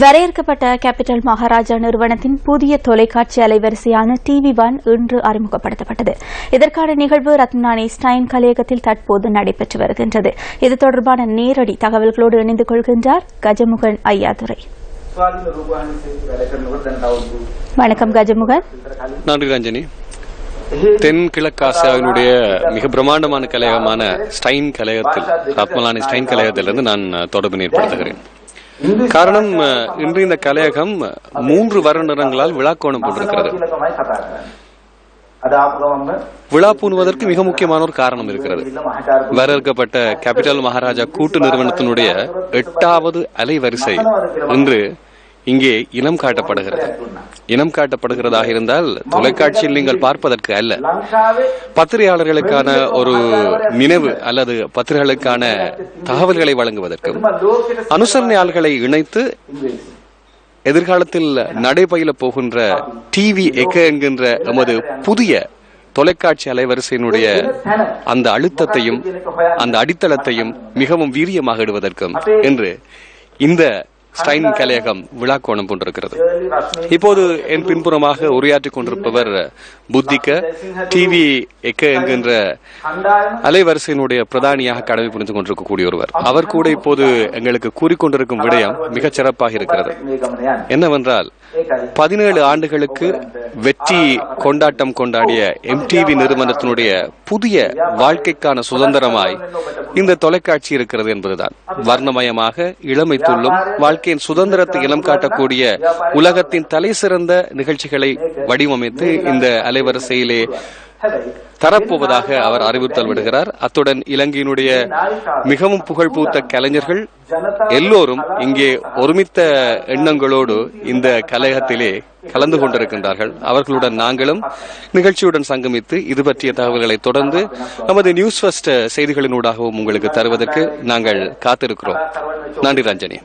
வரையறுக்கப்பட்ட கேபிட்டல் மகாராஜா நிறுவனத்தின் புதிய தொலைக்காட்சி அலைவரிசையான டிவி ஒன் இன்று அறிமுகப்படுத்தப்பட்டது. இதற்கான நிகழ்வு ரத்னானி ஸ்டைன் கலையகத்தில் தற்போது நடைபெற்று வருகின்றது. இது தொடர்பான நேரடி தகவல்களோடு இணைந்து கொள்கின்றார் கஜமுகன் ஐயாதுரை. வணக்கம் கஜமுகன். நன்றி ரஞ்சனி. தென்கிழக்கு ஆசியாவினுடைய மிக பிரம்மாண்டமான கலையகமான ஸ்டைன் கலையகத்தில் ரத்மலானி ஸ்டைன் கலையகத்திலிருந்து நான் தொடர்பு ஏற்படுத்துகிறேன். காரணம் இன்று இந்த கலையகம் மூன்று வருடங்களால் விழாக்கோணம் போட்டிருக்கிறது. விழா பூணுவதற்கு மிக முக்கியமான ஒரு காரணம் இருக்கிறது. வரையறுக்கப்பட்ட கேபிட்டல் மகாராஜா கூட்டு நிறுவனத்தினுடைய எட்டாவது அலைவரிசை இன்று இங்கே இனம் காட்டப்படுகிறது. இனம் காட்டப்படுகிறதாக இருந்தால் தொலைக்காட்சியில் நீங்கள் பார்ப்பதற்கு அல்ல. பத்திரிகையாளர்களுக்கான ஒரு நினைவு அல்லது பத்திரிகைகளுக்கான தகவல்களை வழங்குவதற்கும் அனுசரணையாளர்களை இணைத்து எதிர்காலத்தில் நடைபயில போகின்ற டிவி எக்க என்கின்ற நமது புதிய தொலைக்காட்சி அலைவரிசையினுடைய அந்த அழுத்தத்தையும் அந்த அடித்தளத்தையும் மிகவும் வீரியமாக இடுவதற்கும் என்று இந்த ஸ்டைன் கலையகம் விழா கோணம் கொண்டிருக்கிறது. இப்போது என் பின்புறமாக உரையாற்றிக் கொண்டிருப்பவர் புத்திக்க டிவி எக்க என்கின்ற அலைவரிசையினுடைய பிரதானியாக கடமை புரிந்து கொண்டிருக்கக்கூடிய ஒருவர். அவர் கூட இப்போது எங்களுக்கு கூறிக்கொண்டிருக்கும் விடயம் மிகச் சிறப்பாக இருக்கிறது. என்னவென்றால் பதினேழு ஆண்டுகளுக்கு வெற்றி கொண்டாட்டம் கொண்டாடிய எம்டிவி நிறுவனத்தினுடைய புதிய வாழ்க்கைக்கான சுதந்திரமாய் இந்த தொலைக்காட்சி இருக்கிறது என்பதுதான். வர்ணமயமாக இளமைத்துள்ளும் வாழ்க்கையின் சுதந்திரத்தை இளம் காட்டக்கூடிய உலகத்தின் தலை சிறந்த நிகழ்ச்சிகளை வடிவமைத்து இந்த அலைவரிசையிலே தரப்போவதாக அவர் அறிவுறுத்தல் விடுகிறார். அத்துடன் இலங்கையினுடைய மிகவும் புகழ்பூத்த கலைஞர்கள் எல்லோரும் இங்கே ஒருமித்த எண்ணங்களோடு இந்த கலையகத்திலே கலந்து கொண்டிருக்கின்றார்கள். அவர்களுடன் நாங்களும் நிகழ்ச்சியுடன் சங்கமித்து இது பற்றிய தகவல்களை தொடர்ந்து நமது நியூஸ் ஃபர்ஸ்ட் செய்திகளினூடாகவும் உங்களுக்கு தருவதற்கு நாங்கள் காத்திருக்கிறோம். நன்றி ரஞ்சனி.